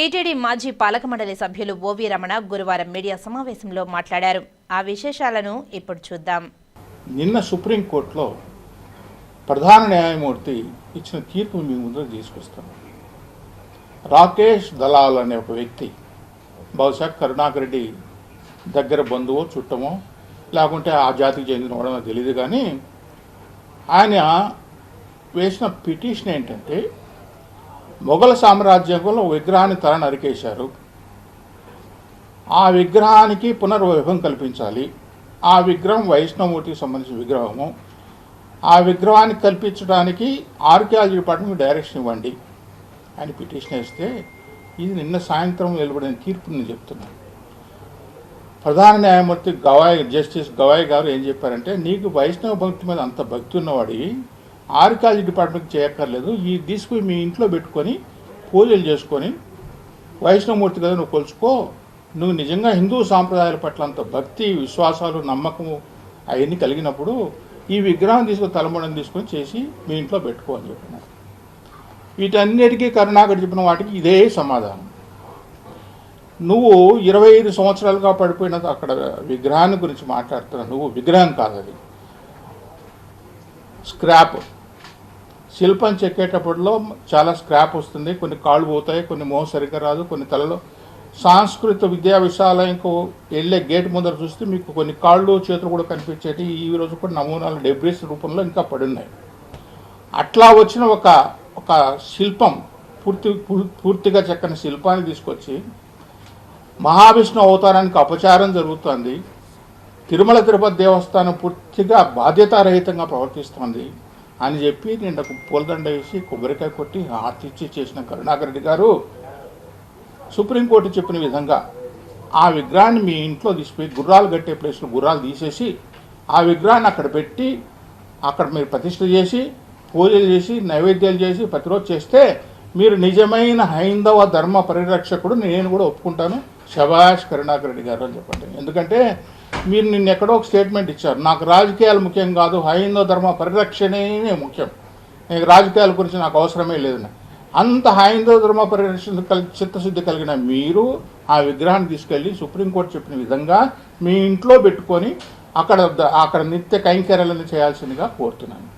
TTD మాజీ పాలక మండలి సభ్యులు ఓవి రమణ గురువారం మీడియా సమావేశంలో మాట్లాడారు. ఆ విశేషాలను ఇప్పుడు చూద్దాం. నిన్న సుప్రీంకోర్టులో ప్రధాన న్యాయమూర్తి ఇచ్చిన తీర్పు మీ ముందు తీసుకొస్తాను రాకేష్ దలాల్ అనే ఒక వ్యక్తి బహుశా కరుణాకర్ రెడ్డి దగ్గర బంధువో చుట్టమో లేకుంటే ఆ జాతికి చెందినవాడమో తెలియదు కానీ ఆయన వేసిన పిటిషన్ ఏంటంటే మొఘల సామ్రాజ్యంలో విగ్రహాన్ని తల నరికేశారు. ఆ విగ్రహానికి పునర్వైభవం కల్పించాలి. ఆ విగ్రహం వైష్ణవమూర్తికి సంబంధించిన విగ్రహము. ఆ విగ్రహాన్ని కల్పించడానికి ఆర్కియాలజీ డిపార్ట్మెంట్ డైరెక్షన్ ఇవ్వండి అని పిటిషన్ వేస్తే ఇది నిన్న సాయంత్రం వెలువడిన తీర్పు నేను చెప్తున్నాను. ప్రధాన న్యాయమూర్తి గవాయ్ జస్టిస్ గవాయ్ గారు ఏం చెప్పారంటే నీకు వైష్ణవ భక్తి మీద అంత భక్తి ఉన్నవాడివి ఆర్కియాలజీ డిపార్ట్మెంట్ చేయక్కర్లేదు. ఈ తీసుకుని మీ ఇంట్లో పెట్టుకొని పూజలు చేసుకొని వైష్ణవమూర్తి కదా నువ్వు కొలుచుకో. నువ్వు నిజంగా హిందూ సాంప్రదాయాల పట్ల అంత భక్తి విశ్వాసాలు నమ్మకము అవన్నీ కలిగినప్పుడు ఈ విగ్రహం తీసుకొని తలమడం తీసుకొని చేసి మీ ఇంట్లో పెట్టుకో అని చెప్పినారు. వీటన్నిటికీ కరుణాకర్ చెప్పిన వాటికి ఇదే సమాధానం. నువ్వు ఇరవై ఐదు సంవత్సరాలుగా పడిపోయిన అక్కడ విగ్రహాన్ని గురించి మాట్లాడుతున్నావు నువ్వు విగ్రహం కాదు అది. స్క్రాప్. శిల్పం చెక్కేటప్పుడులో చాలా స్క్రాప్ వస్తుంది. కొన్ని కాళ్ళు పోతాయి కొన్ని మోహం సరిగ్గా రాదు కొన్ని తలలో. సాంస్కృతిక విద్యా విశాలయంకు వెళ్ళే గేట్ ముందర చూస్తే మీకు కొన్ని కాళ్ళు చేతులు కూడా కనిపించేటి. ఈ రోజు కూడా నమూనాలు డెబ్రిస్ రూపంలో ఇంకా పడి ఉన్నాయి అట్లా వచ్చిన ఒక ఒక శిల్పం పూర్తి పూర్తిగా చెక్కని శిల్పాన్ని తీసుకొచ్చి మహావిష్ణు అవతారానికి అపచారం జరుగుతుంది. తిరుమల తిరుపతి దేవస్థానం పూర్తిగా బాధ్యతారహితంగా ప్రవర్తిస్తుంది. అని చెప్పి నిన్న పూలదండ వేసి కొబ్బరికాయ కొట్టి ఆర్తిచ్చి చేసిన కరుణాకర్ రెడ్డి గారు సుప్రీంకోర్టు చెప్పిన విధంగా ఆ విగ్రహాన్ని మీ ఇంట్లో తీసిపోయి గుర్రాలు కట్టే ప్లేస్లో గుర్రాలు తీసేసి ఆ విగ్రహాన్ని అక్కడ పెట్టి అక్కడ మీరు ప్రతిష్ఠ చేసి పూజలు చేసి నైవేద్యాలు చేసి ప్రతిరోజు చేస్తే మీరు నిజమైన హైందవ ధర్మ పరిరక్షకుడు నేను కూడా ఒప్పుకుంటాను. శభాష్ కరుణాకర్ రెడ్డి గారు అని చెప్పండి. ఎందుకంటే మీరు నిన్న ఎక్కడో ఒక స్టేట్మెంట్ ఇచ్చారు. నాకు రాజకీయాలు ముఖ్యం కాదు హైందవ ధర్మ పరిరక్షణే ముఖ్యం. నీకు రాజకీయాల గురించి నాకు అవసరమే లేదు అంత హైందవ ధర్మ పరిరక్షణ కలి చిత్తశుద్ధి కలిగిన మీరు ఆ విగ్రహాన్ని తీసుకెళ్ళి సుప్రీంకోర్టు చెప్పిన విధంగా మీ ఇంట్లో పెట్టుకొని అక్కడ అక్కడ నిత్య కైంకర్యాలను చేయాల్సిందిగా కోరుతున్నాను.